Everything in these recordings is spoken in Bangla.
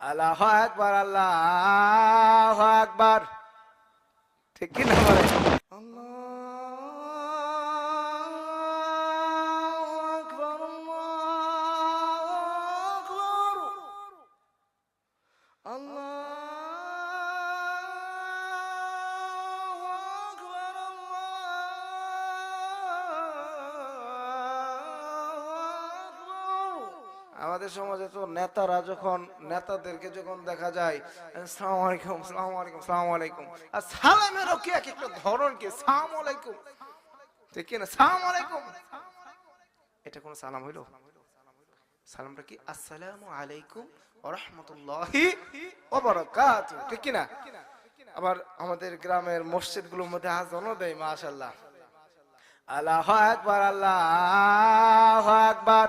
আল্লাহ একবার আল্লাহ একবার ঠিক কি না বলে আমাদের সমাজে তো নেতারা যখন, নেতাদেরকে যখন দেখা যায় ঠিক আবার আমাদের গ্রামের মসজিদগুলোর মধ্যে আজানও দেয়, মাশাআল্লাহ। আল্লাহ আকবার আল্লাহ আকবার।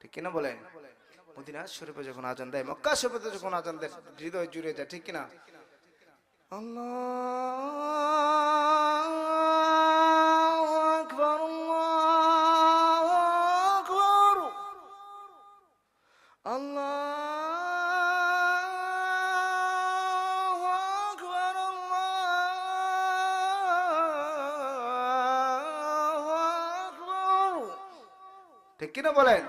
ঠিক কিনা বলেন? মদিনা শরীফে যখন আজান দেয়, মক্কা শরীফে যখন আজান দেয়, হৃদয় জুড়ে যায়, ঠিক কিনা? ঠিক কিনা বলেন?